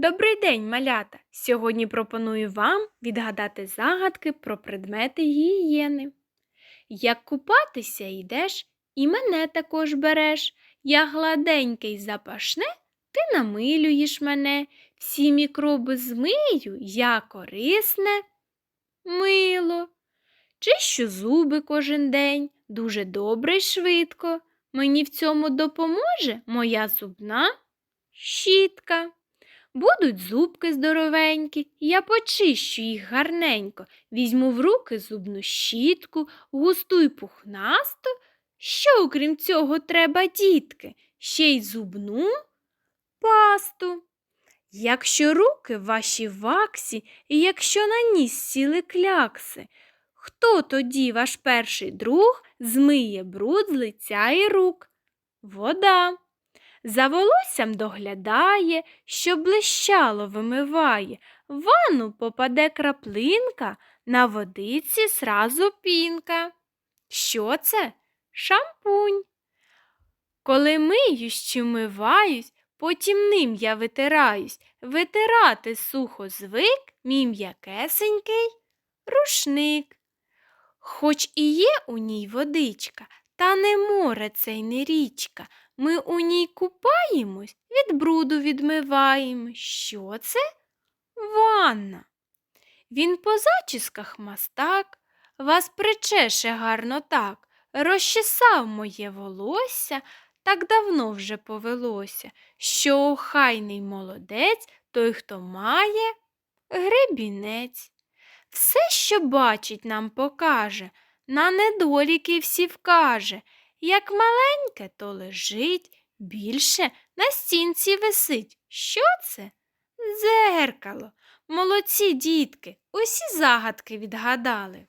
Добрий день, малята! Сьогодні пропоную вам відгадати загадки про предмети гігієни. Як купатися йдеш, і мене також береш. Я гладенький запашне, ти намилюєш мене. Всі мікроби змию, я корисне. Мило. Чищу зуби кожен день, дуже добре й швидко. Мені в цьому допоможе моя зубна щітка. Будуть зубки здоровенькі, я почищу їх гарненько, візьму в руки зубну щітку, густу й пухнасту. Що, окрім цього, треба, дітки, ще й зубну пасту. Якщо руки ваші ваксі, і якщо на ніс сіли клякси, хто тоді ваш перший друг змиє бруд з лиця і рук? Вода. За волоссям доглядає, що блищало вимиває. В ванну попаде краплинка, на водиці сразу пінка. Що це? Шампунь. Коли миюсь чи вмиваюсь, потім ним я витираюсь. Витирати сухо звик мій м'якесенький рушник. Хоч і є у ній водичка, та не море це й не річка. Ми у ній купаємось, від бруду відмиваємо. Що це? Ванна. Він по зачісках мастак, вас причеше гарно так, розчесав моє волосся, так давно вже повелося, що охайний молодець той, хто має гребінець. Все, що бачить, нам покаже, на недоліки всі вкаже. Як маленьке, то лежить, більше на стінці висить. Що це? Дзеркало. Молодці дітки, усі загадки відгадали.